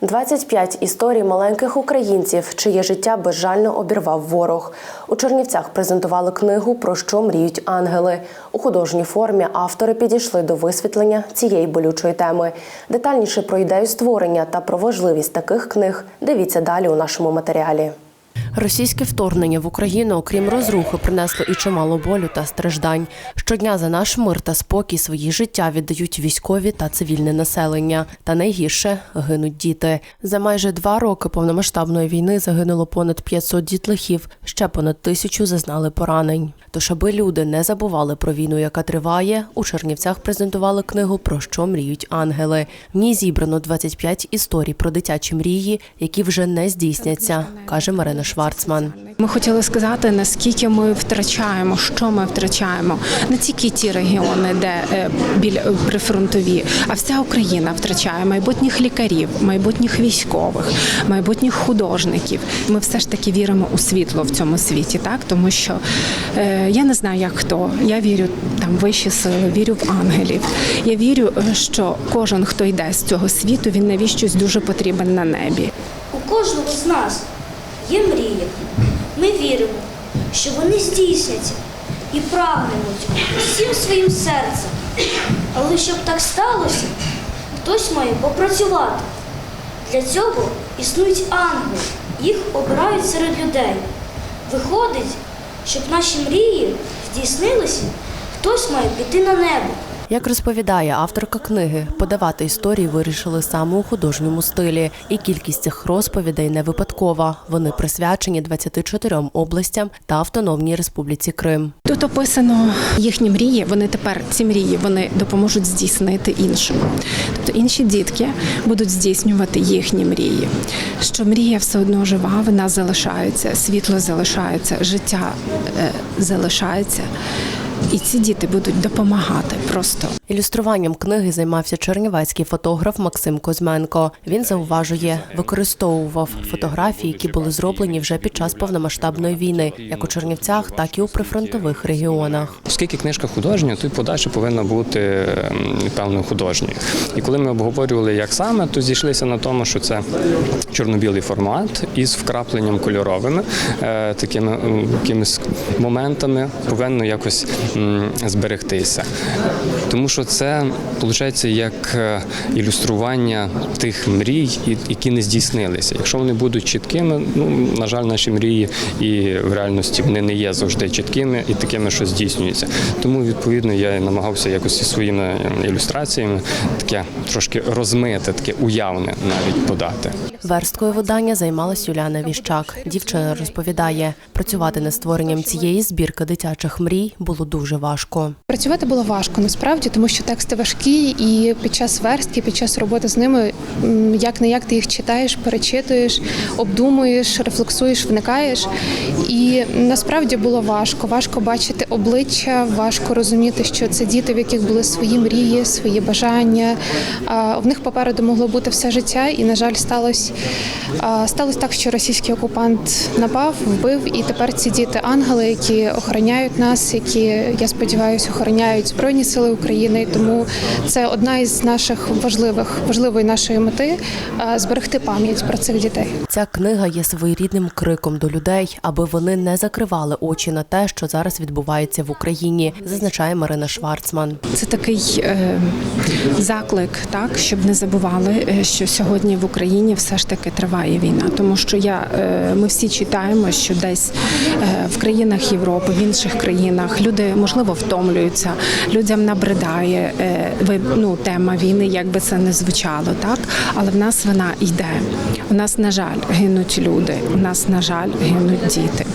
25 історій маленьких українців, чиє життя безжально обірвав ворог. У Чернівцях презентували книгу Про що мріють ангели. У художній формі автори підійшли до висвітлення цієї болючої теми. Детальніше про ідею створення та про важливість таких книг дивіться далі у нашому матеріалі. Російське вторгнення в Україну, окрім розрухи, принесло і чимало болю та страждань. Щодня за наш мир та спокій свої життя віддають військові та цивільне населення. Та найгірше гинуть діти. За майже два роки повномасштабної війни загинуло понад 500 дітлахів, ще понад тисячу зазнали поранень. Тож, аби люди не забували про війну, яка триває, у Чернівцях презентували книгу Про що мріють ангели. В ній зібрано 25 історій про дитячі мрії, які вже не здійсняться, каже Марина Шварцман. Ми хотіли сказати, наскільки ми втрачаємо, що ми втрачаємо не тільки ті регіони, де е, біля прифронтові, а вся Україна втрачає майбутніх лікарів, майбутніх військових, майбутніх художників. Ми все ж таки віримо у світло в цьому світі, так тому що е, я не знаю, як хто. Я вірю там в вищі сили, вірю в ангелів. Я вірю, е, що кожен, хто йде з цього світу, він навіщось дуже потрібен на небі. У кожного з нас є мрії. Ми віримо, що вони здійсняться і прагнемо цього всім своїм серцем. Але щоб так сталося, хтось має попрацювати. Для цього існують ангели, їх обирають серед людей. Виходить, щоб наші мрії здійснилися, хтось має піти на небо. Як розповідає авторка книги, подавати історії вирішили саме у художньому стилі, і кількість цих розповідей не випадкова. Вони присвячені 24 областям та Автономній Республіці Крим. Тут описано їхні мрії. Вони тепер ці мрії вони допоможуть здійснити іншим. Тобто інші дітки будуть здійснювати їхні мрії. Що мрія все одно жива, вона залишається, світло залишається, життя е, залишається. І ці діти будуть допомагати просто. Ілюструванням книги займався чернівецький фотограф Максим Козьменко. Він зауважує, використовував фотографії, які були зроблені вже під час повномасштабної війни, як у Чернівцях, так і у прифронтових регіонах. Оскільки книжка художня, то й подача повинна бути ем, певно художньою. І коли ми обговорювали, як саме, то зійшлися на тому, що це чорно-білий формат із вкрапленням кольоровими, е, такими якимись моментами повинно якось зберегтися. Тому що це виходить як е, ілюстрування тих мрій, які не здійснилися. Якщо вони будуть чіткими, ну на жаль, наші мрії і в реальності вони не є завжди чіткими і такими, що здійснюються. Тому відповідно я намагався якось зі своїми е, ілюстраціями таке трошки розмите, таке уявне навіть подати. Версткою видання займалась Юліана Віщак. Дівчина розповідає, працювати над створенням цієї збірки дитячих мрій було дуже важко. Працювати було важко насправді, тому що тексти важкі, і під час верстки, під час роботи з ними, як не як ти їх читаєш, перечитуєш, обдумуєш, рефлексуєш, вникаєш. І насправді було важко. Важко бачити обличчя, важко розуміти, що це діти, в яких були свої мрії, свої бажання. В них попереду могло бути все життя, і на жаль, сталося сталося так, що російський окупант напав, вбив, і тепер ці діти ангели, які охороняють нас, які я сподіваюся, охороняють збройні сили України. І Тому це одна із наших важливих важливої нашої мети зберегти пам'ять про цих дітей. Ця книга є своєрідним криком до людей, аби вони не закривали очі на те, що зараз відбувається в Україні, зазначає Марина Шварцман. Це такий е, заклик, так щоб не забували, е, що сьогодні в Україні все ж таки триває війна, тому що я е, ми всі читаємо, що десь е, в країнах Європи, в інших країнах люди можливо втомлюються, людям набридає е, ви- ну, тема війни, як би це не звучало, так але в нас вона йде. У нас, на жаль, гинуть люди, у нас, на жаль, гинуть діти.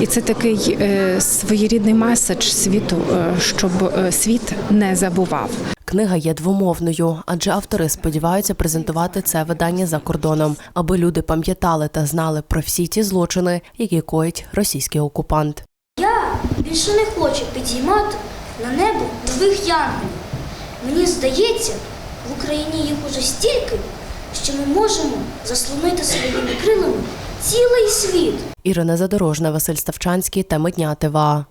І це такий е, своєрідний меседж світу, е, щоб е, світ не забував. Книга є двомовною, адже автори сподіваються презентувати це видання за кордоном, аби люди пам'ятали та знали про всі ті злочини, які коїть російський окупант. Я більше не хочу підіймати на небо нових янголів. Мені здається, в Україні їх уже стільки, що ми можемо заслонити своїми крилами цілий світ. Ірина Задорожна, Василь Ставчанський, теми дня ТВА.